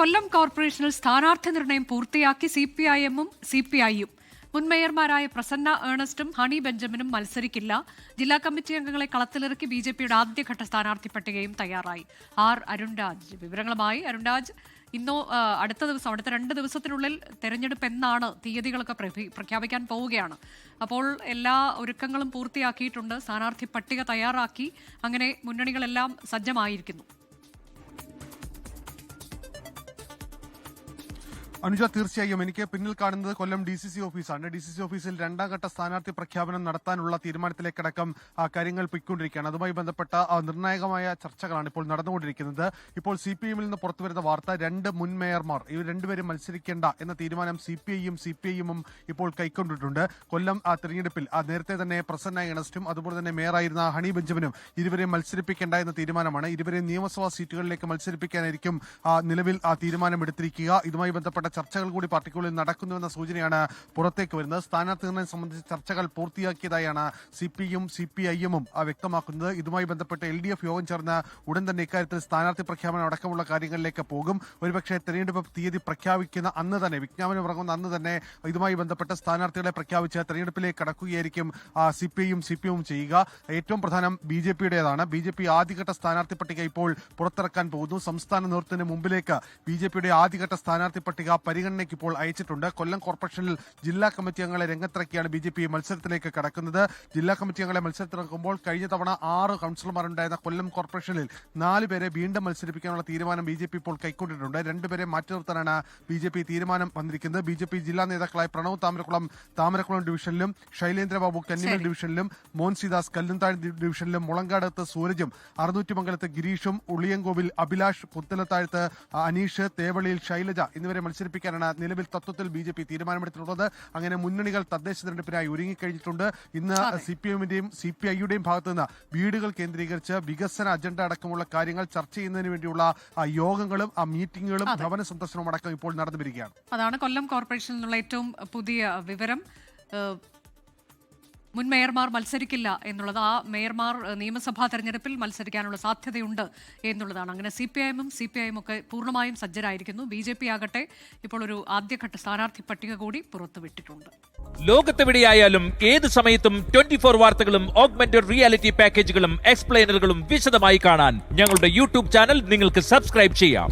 കൊല്ലം കോർപ്പറേഷനിൽ സ്ഥാനാർത്ഥി നിർണയം പൂർത്തിയാക്കി സി പി ഐ എമ്മും സി പി ഐയും. മുൻ മേയർമാരായ പ്രസന്ന ഏണസ്റ്റും ഹണി ബെഞ്ചമിനും മത്സരിക്കില്ല. ജില്ലാ കമ്മിറ്റി അംഗങ്ങളെ കളത്തിലിറക്കി ബി ജെ പിയുടെ ആദ്യഘട്ട സ്ഥാനാർത്ഥി പട്ടികയും തയ്യാറായി. ആർ അരുൺരാജ്. വിവരങ്ങളുമായി അരുൺരാജ് ഇന്നോ അടുത്ത ദിവസം അടുത്ത രണ്ട് ദിവസത്തിനുള്ളിൽ തെരഞ്ഞെടുപ്പ് എന്നാണ് തീയതികളൊക്കെ പ്രഖ്യാപിക്കാൻ പോവുകയാണ്. അപ്പോൾ എല്ലാ ഒരുക്കങ്ങളും പൂർത്തിയാക്കിയിട്ടുണ്ട്. സ്ഥാനാർത്ഥി പട്ടിക തയ്യാറാക്കി. അങ്ങനെ മുന്നണികളെല്ലാം സജ്ജമായിരിക്കുന്നു. അനുജ തീർച്ചയായും എനിക്ക് പിന്നിൽ കാണുന്നത് കൊല്ലം ഡി സി സി ഓഫീസാണ്. ഡി സി സി ഓഫീസിൽ രണ്ടാം ഘട്ട സ്ഥാനാർത്ഥി പ്രഖ്യാപനം നടത്താനുള്ള തീരുമാനത്തിലേക്കടക്കം കാര്യങ്ങൾ പൊയ്ക്കൊണ്ടിരിക്കുകയാണ്. അതുമായി ബന്ധപ്പെട്ട നിർണായകമായ ചർച്ചകളാണ് ഇപ്പോൾ നടന്നുകൊണ്ടിരിക്കുന്നത്. ഇപ്പോൾ സി പി എമ്മിൽ നിന്ന് പുറത്തുവരുന്ന വാർത്ത രണ്ട് മുൻ മേയർമാർ ഇവർ രണ്ടുപേരും മത്സരിക്കേണ്ട എന്ന തീരുമാനം സി പി ഐയും സി പി ഐയും ഇപ്പോൾ കൈക്കൊണ്ടിട്ടുണ്ട്. കൊല്ലം തെരഞ്ഞെടുപ്പിൽ നേരത്തെ തന്നെ പ്രസന്ന എണസ്റ്റും അതുപോലെ തന്നെ മേയറായിരുന്ന ഹണി ബെഞ്ചമിനും ഇരുവരെയും മത്സരിപ്പിക്കേണ്ട എന്ന തീരുമാനമാണ്. ഇരുവരെയും നിയമസഭാ സീറ്റുകളിലേക്ക് മത്സരിപ്പിക്കാനായിരിക്കും നിലവിൽ തീരുമാനമെടുത്തിരിക്കുക. ഇതുമായി ബന്ധപ്പെട്ട ചർച്ചകൾ കൂടി പാർട്ടിക്കുള്ളിൽ നടക്കുന്നുവെന്ന സൂചനയാണ് പുറത്തേക്ക് വരുന്നത്. സ്ഥാനാർത്ഥി നിർണയം സംബന്ധിച്ച് ചർച്ചകൾ പൂർത്തിയാക്കിയതായാണ് സി പി യും സി പി ഐ എമ്മും വ്യക്തമാക്കുന്നത്. ഇതുമായി ബന്ധപ്പെട്ട് എൽ ഡി എഫ് യോഗം ചേർന്ന് ഉടൻ തന്നെ ഇക്കാര്യത്തിൽ സ്ഥാനാർത്ഥി പ്രഖ്യാപനം അടക്കമുള്ള കാര്യങ്ങളിലേക്ക് പോകും. ഒരുപക്ഷെ തെരഞ്ഞെടുപ്പ് തീയതി പ്രഖ്യാപിക്കുന്ന അന്ന് തന്നെ വിജ്ഞാപനം ഇറങ്ങുന്ന അന്ന് തന്നെ ഇതുമായി ബന്ധപ്പെട്ട സ്ഥാനാർത്ഥികളെ പ്രഖ്യാപിച്ച് തെരഞ്ഞെടുപ്പിലേക്ക് കടക്കുകയായിരിക്കും സി പി ഐയും സി പി എമ്മും ചെയ്യുക. ഏറ്റവും പ്രധാനം ബി ജെ പിയുടേതാണ്. ബി ജെ പി ആദ്യഘട്ട സ്ഥാനാർത്ഥി പട്ടിക ഇപ്പോൾ പുറത്തിറക്കാൻ പോകുന്നു. സംസ്ഥാന നേതൃത്വത്തിന് മുമ്പിലേക്ക് ബി ജെ പിയുടെ ആദ്യഘട്ട സ്ഥാനാർത്ഥി പട്ടിക പരിഗണനയ്ക്ക് ഇപ്പോൾ അയച്ചിട്ടുണ്ട്. കൊല്ലം കോർപ്പറേഷനിൽ ജില്ലാ കമ്മിറ്റി അംഗങ്ങളെ രംഗത്തിറക്കിയാണ് ബി ജെ പി മത്സരത്തിലേക്ക് കടക്കുന്നത്. ജില്ലാ കമ്മിറ്റി അംഗങ്ങളെ മത്സരത്തിറക്കുമ്പോൾ കഴിഞ്ഞ തവണ ആറ് കൌൺസിലർമാരുണ്ടായിരുന്ന കൊല്ലം കോർപ്പറേഷനിൽ നാല് പേരെ വീണ്ടും മത്സരിപ്പിക്കാനുള്ള തീരുമാനം ബി ജെ പി ഇപ്പോൾ കൈക്കൊണ്ടിട്ടുണ്ട്. രണ്ടുപേരെ മാറ്റി നിർത്താനാണ് ബി ജെ പി തീരുമാനം വന്നിരിക്കുന്നത്. ബി ജെ പി ജില്ലാ നേതാക്കളായ പ്രണവ് താമരക്കുളം താമരക്കുളം ഡിവിഷനിലും ശൈലേന്ദ്രബാബു കന്നിമൽ. ഡിവിഷനിലും മോൻസിദാസ് കല്ലുംതാഴ് ഡിവിഷനിലും മുളങ്കാടത്ത് സൂരജും അറുന്നൂറ്റിമംഗലത്ത് ഗിരീഷും ഉളിയങ്കോവിൽ അഭിലാഷ് പുത്തലത്താഴത്ത് അനീഷ് തേവളിയിൽ ശൈലജ എന്നിവരെ മത്സരിപ്പിക്കാനാണ് നിലവിൽ തത്വത്തിൽ ബി ജെ പി തീരുമാനമെടുത്തിട്ടുള്ളത് അങ്ങനെ മുന്നണികൾ തദ്ദേശ തെരഞ്ഞെടുപ്പിനായി ഒരുങ്ങിക്കഴിഞ്ഞിട്ടുണ്ട് ഇന്ന്. സി പി എമ്മിന്റെയും സി പി ഐയുടെയും ഭാഗത്തു നിന്ന് വീടുകൾ കേന്ദ്രീകരിച്ച് വികസന അജണ്ട അടക്കമുള്ള കാര്യങ്ങൾ ചർച്ച ചെയ്യുന്നതിന് വേണ്ടിയുള്ള യോഗങ്ങളും ആ മീറ്റിംഗുകളും. ഭവന സന്ദർശനവും അടക്കം ഇപ്പോൾ നടന്നു വരികയാണ് അതാണ് കൊല്ലം കോർപ്പറേഷനിൽ നിന്നുള്ള ഏറ്റവും പുതിയ വിവരം മുൻ മേയർമാർ മത്സരിക്കില്ല എന്നുള്ളത് ആ മേയർമാർ നിയമസഭാ തെരഞ്ഞെടുപ്പിൽ മത്സരിക്കാനുള്ള സാധ്യതയുണ്ട് എന്നുള്ളതാണ്. അങ്ങനെ സി പി ഐഎമ്മും സി പി ഐയും ഒക്കെ പൂർണമായും സജ്ജരായിരിക്കുന്നു. ബി ജെ പി ആകട്ടെ ഇപ്പോൾ ഒരു ആദ്യഘട്ട സ്ഥാനാർത്ഥി പട്ടിക കൂടി പുറത്തുവിട്ടിട്ടുണ്ട്. ലോകത്തെവിടെയായാലും ഏത് സമയത്തും ട്വന്റി ഫോർ വാർത്തകളും ഓഗ്മെന്റഡ് റിയാലിറ്റി പാക്കേജുകളും എക്സ്പ്ലെയിനറുകളും വിശദമായി കാണാൻ ഞങ്ങളുടെ യൂട്യൂബ് ചാനൽ നിങ്ങൾക്ക് സബ്സ്ക്രൈബ് ചെയ്യാം.